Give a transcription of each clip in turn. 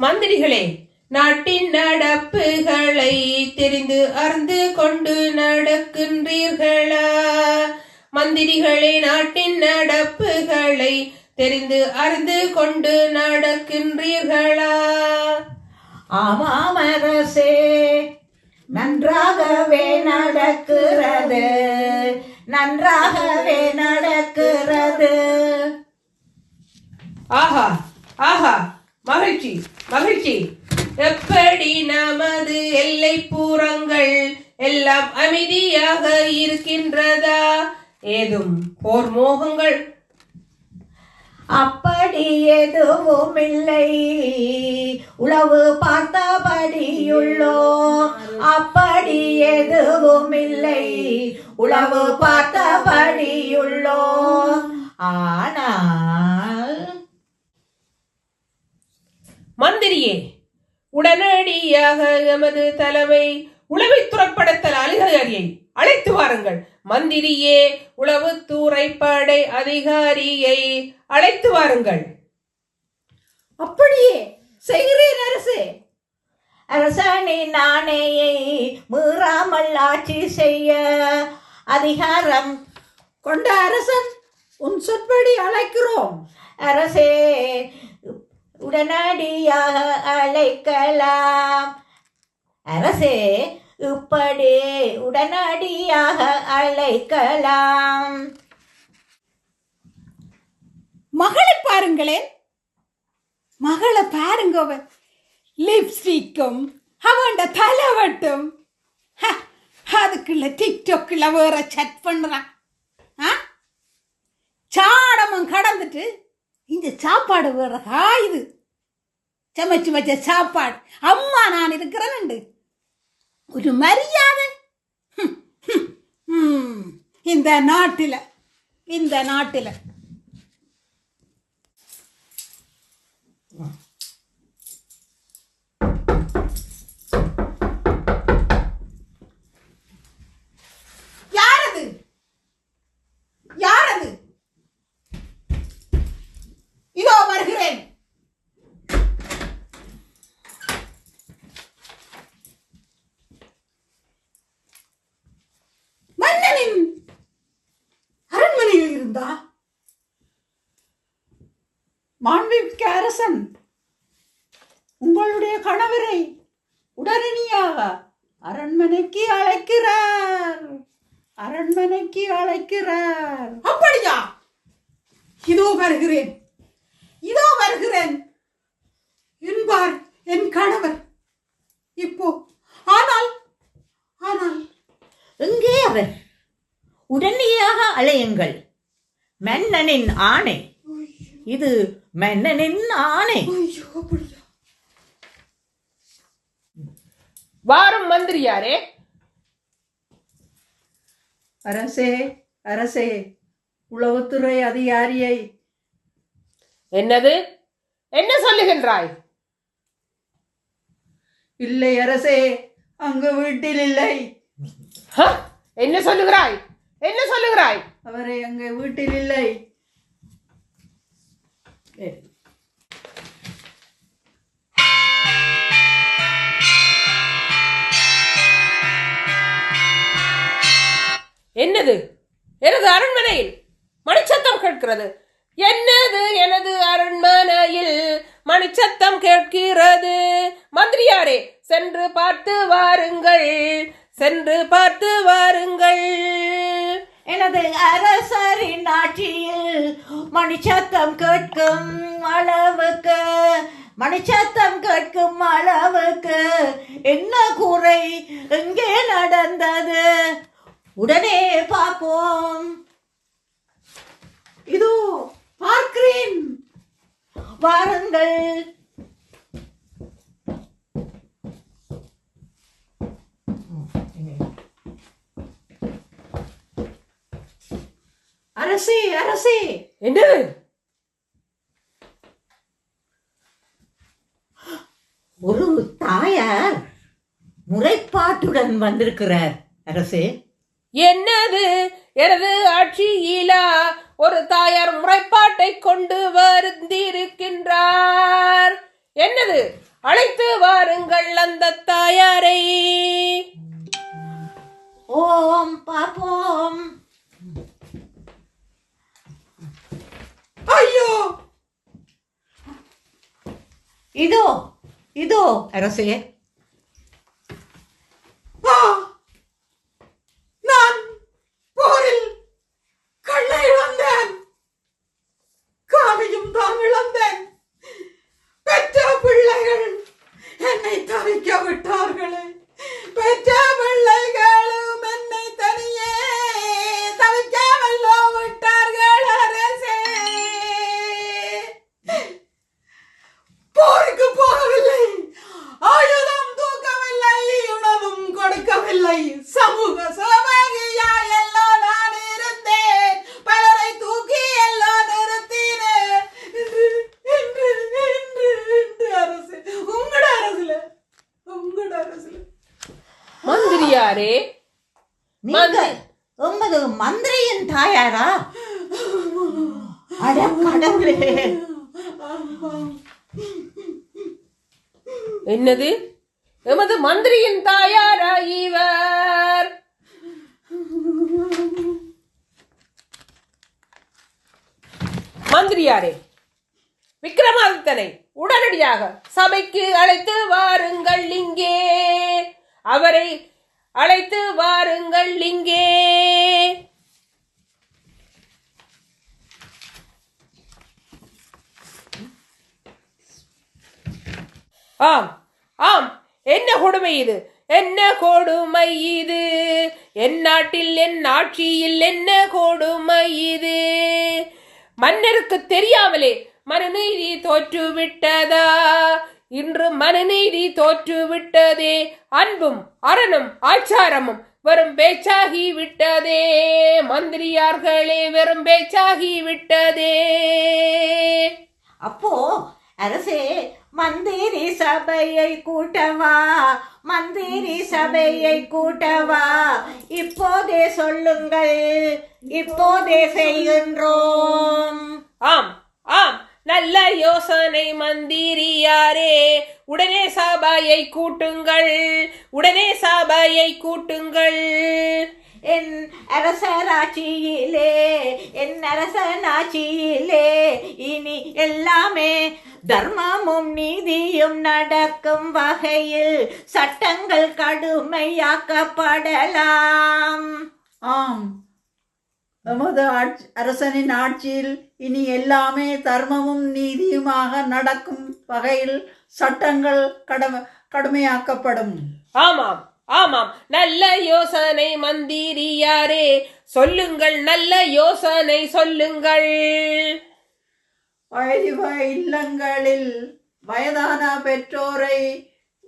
மந்திரிகளே நாட்டின் நடப்புகளை தெரிந்து அறிந்து கொண்டு நடக்கின்றீர்களா? மந்திரிகளே நாட்டின் நடப்புகளை தெரிந்து அறிந்து கொண்டு நடக்கின்றீர்களா? ஆமாம் அரசே நன்றாகவே நடக்கிறது. நன்றாகவே நடக்கிறது. ஆஹா ஆஹா. மகிழ்ச்சி மகிழ்ச்சி. எப்படி நமது எல்லை பூரங்கள் எல்லாம் அமைதியாக இருக்கின்றதா? ஏதும் போர் மோகங்கள்? அப்படி எதுவும் இல்லை. உளவு பார்த்தபடியுள்ளோம். அப்படி எதுவும் இல்லை. உளவு பார்த்தபடியுள்ளோம். ஆனால் மந்திரியே உடனடியாக எமது தலைமை உளவை துறப்படத்தல் அதிகாரியை அழைத்து வாருங்கள். மந்திரியே உளவுத்துறை படை அதிகாரியை அழைத்து வாருங்கள். அப்படியே செய்கிறேன் அரசே. அரசனின் ஆணையை மீறாமல் ஆட்சி செய்ய அதிகாரம் கொண்ட அரசன் உன் சொற்படி அழைக்கிறோம். அரசே உடனடியாக அழைக்கலாம். அரசே இப்படி உடனடியாக அழைக்கலாம். மகளை பாருங்களேன். மகளை பாருங்க லிப்ஸ்டிக்கும் அவன் தலைவட்டும். ஹ, அதுக்குள்ள டிக்டாக்ல வேற சட் பண்ணுறான் ஆ? சாடமும் கடந்துட்டு செஞ்ச சாப்பாடு வேற இது? சமைச்சு வச்ச சாப்பாடு. அம்மா நான் இருக்கிறேன்னு ஒரு மரியாதை. இந்த நாட்டில் இந்த நாட்டில் யாரது யாரது இதோ வருகிறேன் மன்னனின் அரண்மனையில் இருந்தா மாண்புமிக்க அரசன் உங்களுடைய கணவரை உடனடியாக அரண்மனைக்கு அழைக்கிறார். அரண்மனைக்கு அழைக்கிறார். அப்படியா? இதோ வருகிறேன். இதோ வருகிறேன். என்பார் என் கணவர். இப்போ ஆனால் ஆனால் எங்கே அவர்? உடனடியாக அலையுங்கள். மன்னனின் ஆணை. இது மன்னனின் ஆணை ஐயோ அப்படியா வாரும் மந்திரியாரே அரசே அரசே உளவுத்துறை அதிகாரியை. என்னது? என்ன சொல்லுகின்றாய்? இல்லை அரசே அங்கு வீட்டில் இல்லை. ஹ? என்ன சொல்லுகிறாய்? என்ன சொல்லுகிறாய்? அவரை அங்கு வீட்டில் இல்லை. என்னது? எனது அரண்மனையில் மணிச்சத்தம் கேட்கிறது. என்னது எனது அரண்மனையில் மணிச்சத்தம் கேட்கிறது? மந்திரியாரே சென்று பார்த்து வாருங்கள். சென்று பார்த்து வாருங்கள். எனது அரசரின் ஆட்சியில் மணிச்சத்தம் கேட்கும் அளவுக்கு மணிச்சத்தம் கேட்கும் அளவுக்கு என்ன குறை எங்கே நடந்தது? உடனே பார்ப்போம். இதோ பார்க்கிறேன். வாருங்கள். அரசே அரசே. என்னது ஒரு தாயார் முறைப்பாட்டுடன் வந்திருக்கிறார். அரசே. என்னது? எனது ஆட்சியிலா? ஒரு தாயார் முறைப்பாட்டை கொண்டு வந்திருக்கின்றார் என்னது? அழைத்து வாருங்கள் அந்த தாயாரை. ஓம் பார்ப்போம். ஐயோ! இதோ இதோ அரசே. அட கடவுளே. என்னது? எமது மந்திரியின் தாயாரா இவர். மந்திரியாரே விக்ரமாதித்தனை உடனடியாக சபைக்கு அழைத்து வாருங்கள் இங்கே. அவரை அழைத்து வாருங்கள் இங்கே. ஆம் ஆம். என்ன கொடுமை இது? என்ன கொடுமை இது? என் நாட்டில் என் ஆட்சியில் என்ன கொடுமை இது? மன்னருக்கு தெரியாமலே மனுநீதி தோற்றுவிட்டதா? இன்று மனுநீதி தோற்றுவிட்டதே. அன்பும் அறனும் ஆச்சாரமும் வெறும் பேச்சாகி விட்டதே மந்திரியார்களே வெறும் பேச்சாகி விட்டதே அப்போ அரசே மந்திரி சபையை கூட்டவா? மந்திரி சபையை கூட்டவா? இப்போதே சொல்லுங்கள் இப்போதே செய்கின்றோம். ஆம் ஆம். நல்ல யோசனை மந்திரியாரே உடனே சபையை கூட்டுங்கள் உடனே சபையை கூட்டுங்கள். என் அரசராட்சியிலே என் அரசனாட்சியிலே இனி எல்லாமே தர்மமும் நீதியும் நடக்கும் வகையில் சட்டங்கள் கடுமையாக்கப்படலாம். ஆம். எமது ஆட்சி அரசனின் ஆட்சியில் இனி எல்லாமே தர்மமும் நீதியுமாக நடக்கும் வகையில் சட்டங்கள் கடம கடுமையாக்கப்படும். ஆமாம். ஆமாம் நல்ல யோசனை மந்திரியாரே சொல்லுங்கள் நல்ல யோசனை சொல்லுங்கள். வயதிவ இல்லங்களில் வயதான பெற்றோரை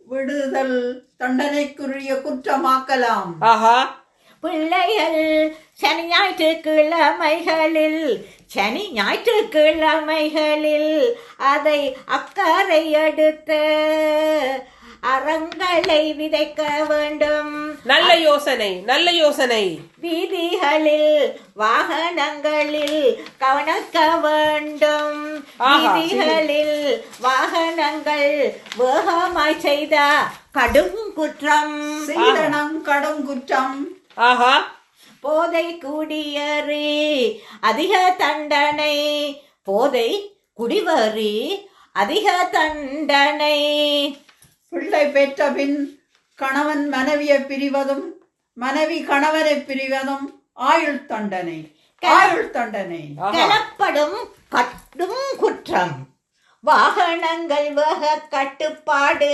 விடுதல் தண்டனைக்குரிய குற்றமாக்கலாம். ஆஹா. பிள்ளைகள் சனி ஞாயிற்றுக்கிழமைகளில் சனி ஞாயிற்றுக்கிழமைகளில் அதை அக்கறை எடுத்து அறங்களை விதைக்க வேண்டும். நல்ல யோசனை நல்ல யோசனை. வீதிகளில் வாகனங்களில் கவனிக்க வேண்டும். வீதிகளில் வாகனங்கள் வேகமாய் செய்த கடும் குற்றம். சீதனம் கடும் குற்றம். ஆஹா. போதை குடியேறி அதிக தண்டனை. போதை குடிவரி அதிக தண்டனை. பிள்ளை பெற்ற பின் கணவன் மனைவியை பிரிவதும் மனைவி கணவனை பிரிவதும் ஆயுள் தண்டனை ஆயுள் தண்டனை. கலப்படும் கடும் குற்றம் வாகனங்கள் வேக கட்டுப்பாடு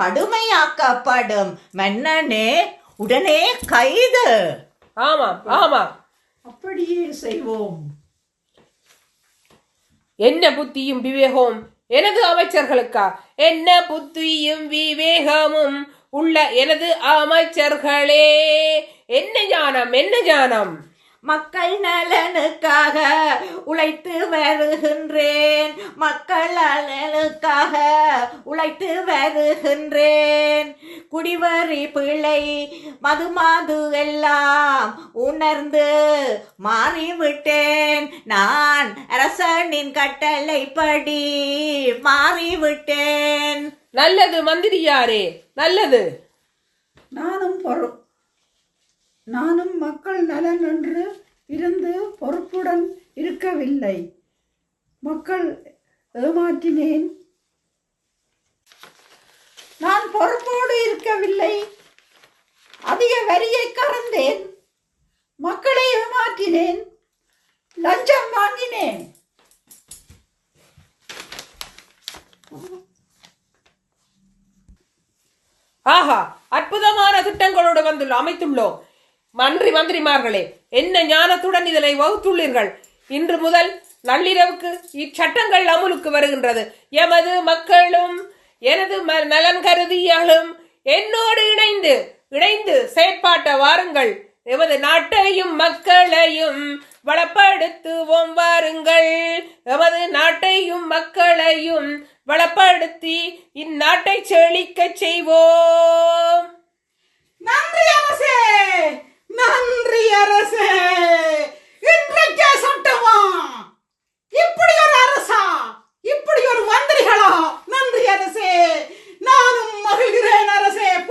கடுமையாக்கப்படும் மன்னனே உடனே கைது. ஆமாம் ஆமாம் அப்படியே செய்வோம். என்ன புத்தியும் விவேகமும் எனது அமைச்சர்களுக்கா? என்ன புத்தியும் விவேகமும் உள்ள எனது அமைச்சர்களே. என்ன ஞானம்? என்ன ஞானம்? மக்கள் நலனுக்காக உழைத்து வருகின்றேன். மக்கள் நலனுக்காக உழைத்து வருகின்றேன். குடிவரி பிள்ளை மதுமாது எல்லாம் உணர்ந்து மாறிவிட்டேன். நான் அரச அரசனின் கட்டளைப்படி மாறிவிட்டேன். நல்லது மந்திரியாரே நல்லது. நானும் பொறு நானும் மக்கள் நலன் என்று இருந்து பொறுப்புடன் இருக்கவில்லை. மக்கள் ஏமாற்றினேன். நான் பொறுப்போடு இருக்கவில்லை. அதிக வரியை கறந்தேன். மக்களை ஏமாற்றினேன். லஞ்சம் வாங்கினேன். ஆஹா அற்புதமான திட்டங்களோடு வந்துள்ள அமைத்துள்ளோம். மன்றி மந்திரிமார்களே என்ன ஞானத்துடன் இதனை வகுத்துள்ளீர்கள்? இன்று முதல் நள்ளிரவுக்கு இச்சட்டங்கள் அமுலுக்கு வருகின்றது. எமது மக்களும் எனது ம- நலன் கருதியாலும் என்னோடு இணைந்து இணைந்து செயற்பாட்ட வாருங்கள். எமது நாட்டையும் மக்களையும் வளப்படுத்துவோம் வாருங்கள். எமது நாட்டையும் மக்களையும் வளப்படுத்தி இந்நாட்டை செழிக்கச் செய்வோம். நன்றி நன்றி அரசே. இன்றைக்கே சட்டமா? இப்படி ஒரு அரசா? இப்படி ஒரு மந்திரிகளா? நன்றி அரசே. நானும் மகிழ்கிறேன் அரசே.